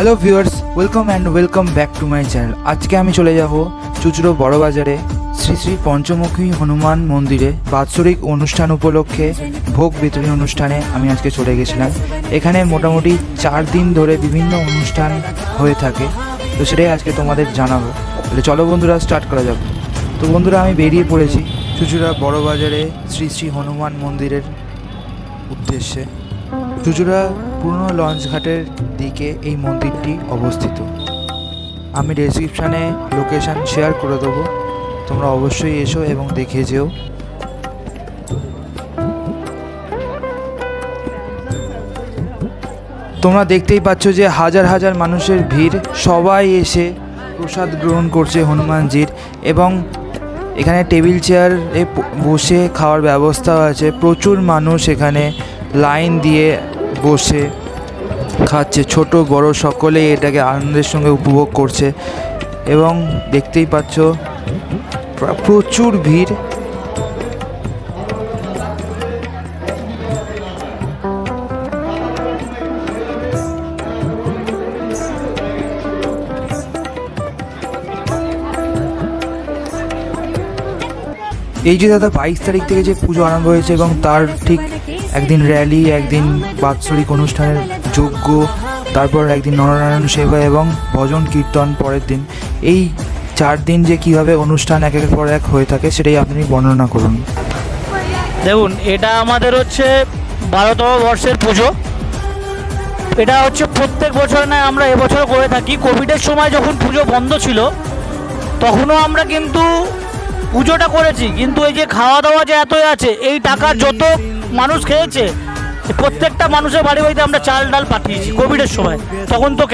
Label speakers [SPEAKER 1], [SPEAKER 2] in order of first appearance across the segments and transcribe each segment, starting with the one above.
[SPEAKER 1] Hello viewers welcome and welcome back to my channel আজকে আমি চলে যাব চুচড়ো বড় বাজারে, শ্রী শ্রী পঞ্চমুখী হনুমান মন্দিরে বাৎসরিক অনুষ্ঠান উপলক্ষে, ভোগ বিতরণী অনুষ্ঠানে আমি আজকে চলে গেছিলাম। এখানে মোটামুটি চার দিন ধরে বিভিন্ন অনুষ্ঠান হয়ে থাকে। তো সেটাই আজকে তোমাদের জানাব। তাহলে চলো বন্ধুরা স্টার্ট করা যাক। তো বন্ধুরা, আমি বেরিয়ে পড়েছি চুচুড়া বড় বাজারে শ্রী শ্রী হনুমান মন্দিরের উদ্দেশ্যে। চুচুড়া পুরনো লঞ্চ ঘাটের দিকে এই মন্দিরটি অবস্থিত। আমি ডেসক্রিপশানে লোকেশান শেয়ার করে দেবো। তোমরা অবশ্যই এসো এবং দেখে যেও। তোমরা দেখতেই পাচ্ছ যে হাজার হাজার মানুষের ভিড়। সবাই এসে প্রসাদ গ্রহণ করছে হনুমানজির এবং এখানে টেবিল চেয়ারে বসে খাওয়ার ব্যবস্থাও আছে। প্রচুর মানুষ এখানে লাইন দিয়ে বসে খাচ্ছে। ছোট, বড় সকলেই এটাকে আনন্দের সঙ্গে উপভোগ করছে এবং দেখতেই পাচ্ছ প্রচুর ভিড়। এই যে দাদা, বাইশ তারিখ থেকে যে পুজো আরম্ভ হয়েছে এবং তার ঠিক একদিন র্যালি একদিন বাৎসরিক অনুষ্ঠানের যজ্ঞ, তারপর একদিন নরনারায়ণ সেবা এবং ভজন কীর্তন পরের দিন। এই চার দিন যে কীভাবে অনুষ্ঠান এক একের পর এক হয়ে থাকে সেটাই আপনি বর্ণনা করুন।
[SPEAKER 2] দেখুন, এটা আমাদের হচ্ছে বারোতম বর্ষের পুজো। এটা হচ্ছে প্রত্যেক বছর নয় আমরা এবছর করে থাকি। কোভিডের সময় যখন পুজো বন্ধ ছিল, তখনও আমরা কিন্তু পুজোটা করেছি, কিন্তু এই যে খাওয়া দাওয়া যে এতই আছে, এই টাকার যত মানুষ খেয়েছে, প্রত্যেকটা মানুষের বাড়ি বাড়িতে আমরা চাল ডাল পাঠিয়েছি কোভিডের সময়। তখন তো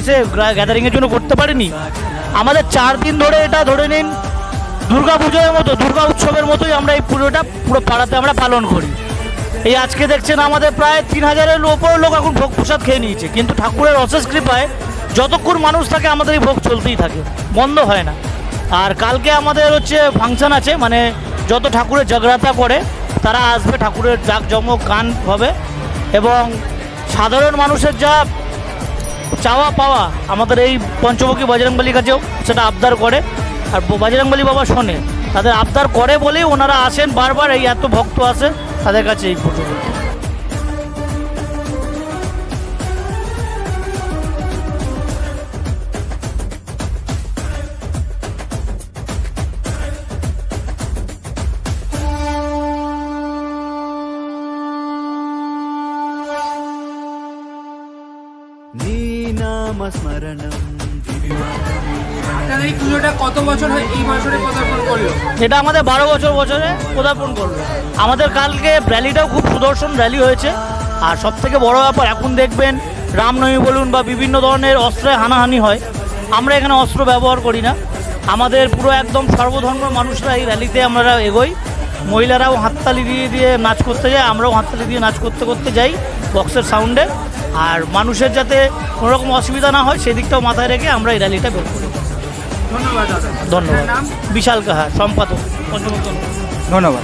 [SPEAKER 2] ইসে গ্যাদারিংয়ের জন্য করতে পারিনি। আমাদের চার দিন ধরে এটা ধরে নিন, দুর্গা পুজোর মতো, দুর্গা উৎসবের মতোই আমরা এই পুজোটা পুরো পাড়াতে আমরা পালন করি। এই আজকে দেখছেন আমাদের প্রায় তিন হাজারের ওপর লোক এখন ভোগ প্রসাদ খেয়ে নিয়েছে, কিন্তু ঠাকুরের অশেষ কৃপায় যতক্ষণ মানুষ থাকে আমাদের এই ভোগ চলতেই থাকে, বন্ধ হয় না। আর কালকে আমাদের হচ্ছে ফাংশন আছে মানে যত ঠাকুরের জাগ্রতা করে, তারা আসবে ঠাকুরের জাঁকজমক গান হবে এবং সাধারণ মানুষের যা চাওয়া পাওয়া আমাদের এই পঞ্চমুখী বজরংবলির কাছেও সেটা আবদার করে। আর বজরংবলী বাবা শোনে, তাদের আবদার করে বলেই ওনারা আসেন, বারবার এই এত ভক্ত আসে তাদের কাছে এই পুজো
[SPEAKER 3] এই পুজোটা কত বছর হয়? এই বছরে পদার্পণ করল?
[SPEAKER 2] এটা আমাদের বারো বছর বছরে পদার্পণ করবে আমাদের কালকে র্যালিটাও খুব সুদর্শন র্যালি হয়েছে। আর সব থেকে বড় ব্যাপার এখন দেখবেন রামনবমী বলুন বা বিভিন্ন ধরনের অস্ত্রে হানাহানি হয়। আমরা এখানে অস্ত্র ব্যবহার করি না। আমাদের পুরো একদম সর্বধর্ম মানুষরা এই র্যালিতে আমরা এগোই। মহিলারাও হাততালি দিয়ে দিয়ে নাচ করতে যায় আমরাও হাততালি দিয়ে নাচ করতে করতে যাই বক্সের সাউন্ডে। আর মানুষের যাতে কোনো রকম অসুবিধা না হয় সেদিকটাও মাথায় রেখে আমরা এই র্যালিটা বের করি।
[SPEAKER 3] ধন্যবাদ
[SPEAKER 2] ধন্যবাদ। বিশাল কাহা সম্পাদক।
[SPEAKER 1] ধন্যবাদ।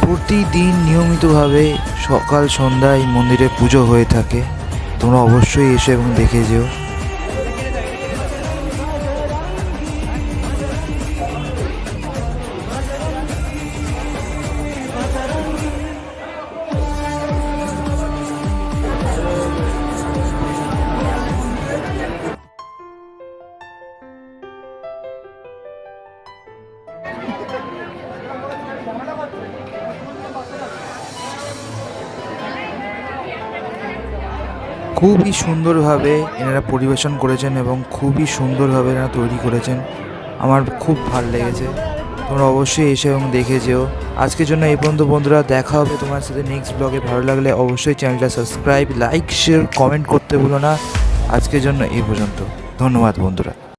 [SPEAKER 1] প্রতিদিন নিয়মিতভাবে সকাল সন্ধ্যায় মন্দিরে পুজো হয়ে থাকে। তোমরা অবশ্যই এসো এবং দেখে যেও। খুবই সুন্দরভাবে এনারা পরিবেশন করেছেন এবং খুবই সুন্দরভাবে এনারা তৈরি করেছেন। আমার খুব ভালো লেগেছে। তোমরা অবশ্যই এসে এবং দেখে যেও। আজকের জন্য এই পর্যন্ত বন্ধুরা, দেখা হবে তোমার সাথে নেক্সট ব্লগে ভালো লাগলে অবশ্যই চ্যানেলটা সাবস্ক্রাইব লাইক শেয়ার কমেন্ট করতে ভুলো না। আজকের জন্য এই পর্যন্ত। ধন্যবাদ বন্ধুরা।